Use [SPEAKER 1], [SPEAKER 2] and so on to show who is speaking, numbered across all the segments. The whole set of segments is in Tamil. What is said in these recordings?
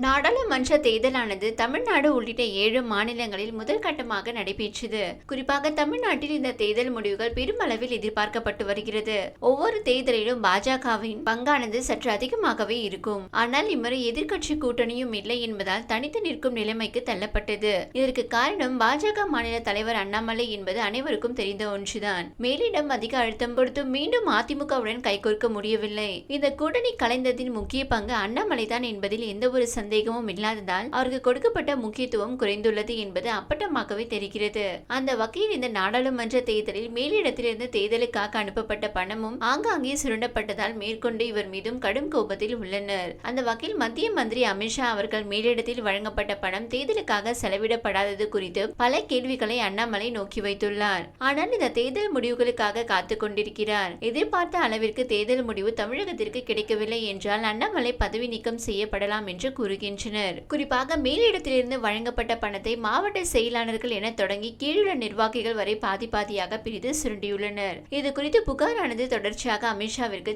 [SPEAKER 1] நாடாளுமன்ற தேர்தலானது தமிழ்நாடு உள்ளிட்ட ஏழு மாநிலங்களில் முதற்கட்டமாக நடைபெற்றது. குறிப்பாக தமிழ்நாட்டில் இந்த தேர்தல் முடிவுகள் பெருமளவில் எதிர்பார்க்கப்பட்டு வருகிறது. ஒவ்வொரு தேர்தலிலும் பாஜகவின் பங்கானது சற்று அதிகமாகவே இருக்கும். ஆனால் இம்முறை எதிர்க்கட்சி கூட்டணியும் இல்லை என்பதால் தனித்து நிற்கும் நிலைமைக்கு தள்ளப்பட்டது. இதற்கு காரணம் பாஜக மாநில தலைவர் அண்ணாமலை என்பது அனைவருக்கும் தெரிந்த ஒன்றுதான். மேலிடம் அதிக அழுத்தம் கொடுத்து மீண்டும் அதிமுகவுடன் கைகோர்க்க முடியவில்லை. இந்த கூட்டணி கலைந்ததின் முக்கிய பங்கு அண்ணாமலை தான் என்பதில் எந்த ஒரு சந்தேகமும் இல்லாததால் அவருக்கு கொடுக்கப்பட்ட முக்கியத்துவம் குறைந்துள்ளது என்பது அப்பட்டமாகவே தெரிகிறது. அந்த வகையில் இந்த நாடாளுமன்ற தேர்தலில் மேலிடத்திலிருந்து தேர்தலுக்காக அனுப்பப்பட்ட பணமும் ஆங்காங்கே சுரண்டப்பட்டதால் மேற்கொண்டு இவர் மீதும் கடும் கோபத்தில் உள்ளனர். அந்த வகையில் மத்திய மந்திரி அமித்ஷா அவர்கள் மேலிடத்தில் வழங்கப்பட்ட பணம் தேர்தலுக்காக செலவிடப்படாதது குறித்து பல கேள்விகளை அண்ணாமலை நோக்கி வைத்துள்ளார். ஆனால் இந்த தேர்தல் முடிவுகளுக்காக காத்து கொண்டிருக்கிறார். எதிர்பார்த்த அளவிற்கு தேர்தல் முடிவு தமிழகத்திற்கு கிடைக்கவில்லை என்றால் அண்ணாமலை பதவி நீக்கம் செய்யப்படலாம் என்று கூறுகின்றனர். குறிப்பாக மேலிடத்திலிருந்து வழங்கப்பட்ட பணத்தை மாவட்ட செயலாளர்கள் என தொடங்கி கீழுள்ள நிர்வாகிகள் வரை பாதி பாதியாக பிரித்து சுரண்டியுள்ளனர். இது குறித்து புகாரானது தொடர்ச்சியாக அமித்ஷாவிற்கு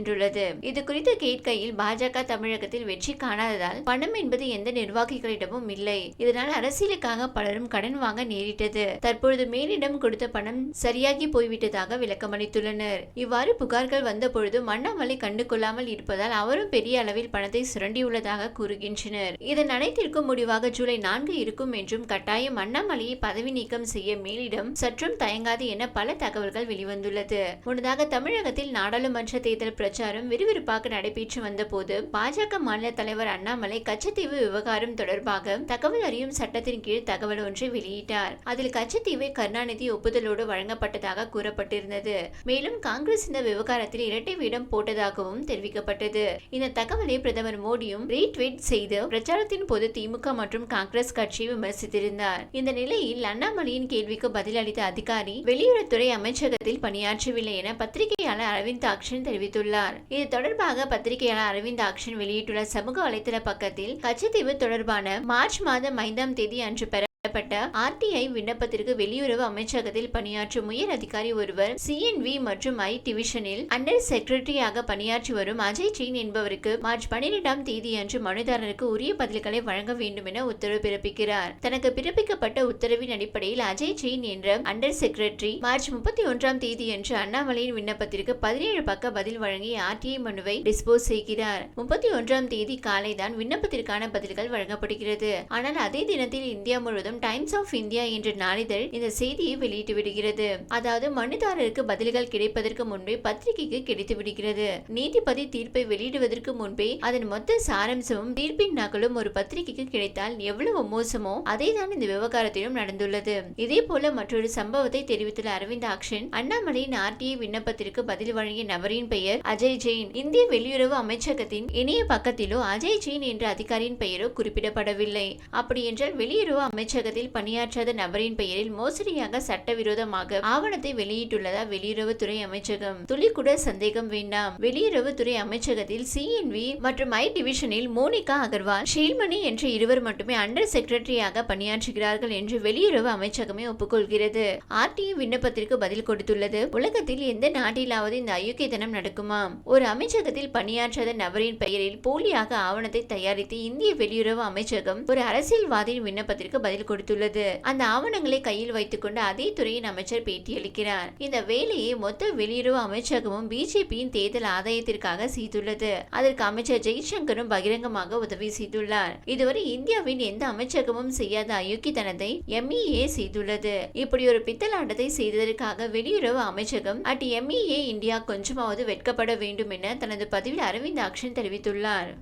[SPEAKER 1] என்றுள்ளது. இது குறித்து கேட்கையில் பாஜக தமிழகத்தில் வெற்றி காணாததால் பணம் என்பது எந்த நிர்வாகிகளிடமும் இல்லை. இதனால் அரசியலுக்காக பலரும் கடன் வாங்க நேரிட்டது. தற்பொழுது மேலிடம் கொடுத்த பணம் சரியாகி போய்விட்டதாக விளக்கமளித்துள்ளனர் இவ்வாறு புகார்கள் வந்தபொழுது அண்ணாமலை கண்டுகொள்ளாமல் இருப்பதால் அவரும் பெரிய அளவில் பணத்தை சுரண்டியுள்ளதாக கூறுகின்றனர். இதன் அனைத்திற்கும் முடிவாக ஜூலை நான்கு இருக்கும் என்றும் கட்டாயம் அண்ணாமலையை பதவி நீக்கம் செய்ய மேலிடம் சற்றும் தயங்காது என பல தகவல்கள் வெளிவந்துள்ளது. முன்னதாக தமிழகத்தில் நாடாளுமன்ற தேர்தல் பிரச்சாரம் விறுவிறுப்பாக நடைபெற்று வந்தபோது பாஜக மாநில தலைவர் அண்ணாமலை கச்சத்தீவு விவகாரம் தொடர்பாக தகவல் அறியும் சட்டத்தின் கீழ் தகவல் ஒன்றை வெளியிட்டார். அதில் கச்சத்தீவை கருணாநிதி ஒப்புதலோடு வழங்கப்பட்டதாக கூறப்பட்டிருந்தது. மேலும் காங்கிரஸ் இந்த விவகாரத்தில் இரட்டை வீடம் போட்டதாகவும் தெரிவிக்கப்பட்டது. இந்த தகவலை பிரதமர் மோடியும் ரீட்வீட் செய்து பிரச்சாரத்தின் போது திமுக மற்றும் காங்கிரஸ் கட்சியை விமர்சித்திருந்தார். இந்த நிலையில் அண்ணாமலையின் கேள்விக்கு பதிலளித்த அதிகாரி வெளியுறவுத்துறை அமைச்சகத்தில் பணியாற்றவில்லை என பத்திரிகையாளர் அரவிந்த் ஆக்ஷன் தெரிவித்துள்ளார். இது தொடர்பாக பத்திரிகையாளர் அரவிந்த் ஆக்ஷன் வெளியிட்டுள்ள சமூக வலைதள பக்கத்தில் கச்சத்தீவு தொடர்பான மார்ச் மாதம் ஐந்தாம் தேதி அன்று பெற பெறப்பட்ட ஆர்டிஐ விண்ணப்பத்திற்கு வெளியுறவு அமைச்சகத்தில் பணியாற்றும் உயர் அதிகாரி ஒருவர் சிஎன்வி மற்றும் ஐ டிவிஷனில் அண்டர் செக்ரட்டரியாக பணியாற்றி வரும் அஜய் செயின் என்பவருக்கு மார்ச் பனிரெண்டாம் தேதி அன்று மனுதாரருக்கு உரிய பதில்களை வழங்க வேண்டும் என உத்தரவு பிறப்பிக்கிறார். தனக்கு பிறப்பிக்கப்பட்ட உத்தரவின் அடிப்படையில் அஜய் செயின் என்ற அண்டர் செக்ரட்டரி மார்ச் முப்பத்தி ஒன்றாம் தேதியன்று அண்ணாமலையின் விண்ணப்பத்திற்கு பதினேழு பக்க பதில் வழங்கி ஆர்டிஐ மனுவை டிஸ்போஸ் செய்கிறார். முப்பத்தி ஒன்றாம் தேதி காலைதான் விண்ணப்பத்திற்கான பதில்கள் வழங்கப்படுகிறது. ஆனால் அதே தினத்தில் இந்தியா முழுவதும் டைம்ஸ் ஆஃப் இந்தியா என்ற நாளிதழ் இந்த செய்தியை வெளியிட்டு விடுகிறது. அதாவது மனுதாரருக்கு பதில்கள் கிடைப்பதற்கு முன்பே பத்திரிகைக்கு கிடைத்து விடுகிறது. நீதிபதி தீர்ப்பை வெளியிடுவதற்கு முன்பே அதன் மொத்த சாரம்சமும் தீர்ப்பின் நகலும் ஒரு பத்திரிகைக்கு கிடைத்தால் எவ்வளவு மோசமோ அதே தான் இந்த விவகாரத்திலும் நடந்துள்ளது. இதே போல மற்றொரு சம்பவத்தை தெரிவித்துள்ள அரவிந்த் ஆக்ஷன் அண்ணாமலையின் ஆர்டிஐ விண்ணப்பத்திற்கு பதில் வழங்கிய நபரின் பெயர் அஜய் ஜெயின். இந்திய வெளியுறவு அமைச்சகத்தின் இணைய பக்கத்திலோ அஜய் ஜெயின் என்ற அதிகாரியின் பெயரோ குறிப்பிடப்படவில்லை. அப்படி என்றால் வெளியுறவு அமைச்சக அலுவலகத்தில் பணியாற்றாத நபரின் பெயரில் மோசடியாக சட்டவிரோதமாக ஆவணத்தை வெளியிட்டுள்ளதா வெளியுறவுத்துறை அமைச்சகம்? துளி கூட சந்தேகம் வேண்டாம். வெளியுறவுத்துறை அமைச்சகத்தில் சிஎன்வி மற்றும் ஐ டிவிஷனில் மோனிகா அகர்வால் ஷீல்மணி என்ற இருவர் மட்டுமே அண்டர் செக்ரட்டரியாக பணியாற்றுகிறார்கள் என்று வெளியுறவு அமைச்சகமே ஒப்புக்கொள்கிறது. ஆர்டிஐ விண்ணப்பத்திற்கு பதில் கொடுத்துள்ளது. உலகத்தில் எந்த நாட்டிலாவது இந்த அயோக்கியத்தனம் நடக்குமாம் ஒரு அமைச்சகத்தில் பணியாற்றாத நபரின் பெயரில் போலியாக ஆவணத்தை தயாரித்து இந்திய வெளியுறவு அமைச்சகம் ஒரு அரசியல்வாதியின் விண்ணப்பத்திற்கு பதில் கொடுத்துள்ளது. அந்த ஆவணங்களை கையில் வைத்துக்கொண்டு அதே துறையின் அமைச்சர் பேட்டியளிக்கிறார். இந்த வேலையை மொத்த வெளியுறவு அமைச்சகமும் பிஜேபியின் தேர்தல் ஆதாயத்திற்காக செய்துள்ளது. அதற்கு அமைச்சர் ஜெய்சங்கரும் பகிரங்கமாக உதவி செய்துள்ளார். இதுவரை இந்தியாவின் எந்த அமைச்சகமும் செய்யாத அயோக்கியத்தனத்தை எம்இஏ செய்துள்ளது. இப்படி ஒரு பித்தலாட்டத்தை செய்ததற்காக வெளியுறவு அமைச்சகம் அட் எம்இஏ இந்தியா கொஞ்சமாவது வெட்கப்பட வேண்டும் என தனது பதிவில் அரவிந்த் அக்ஷன் தெரிவித்துள்ளார்.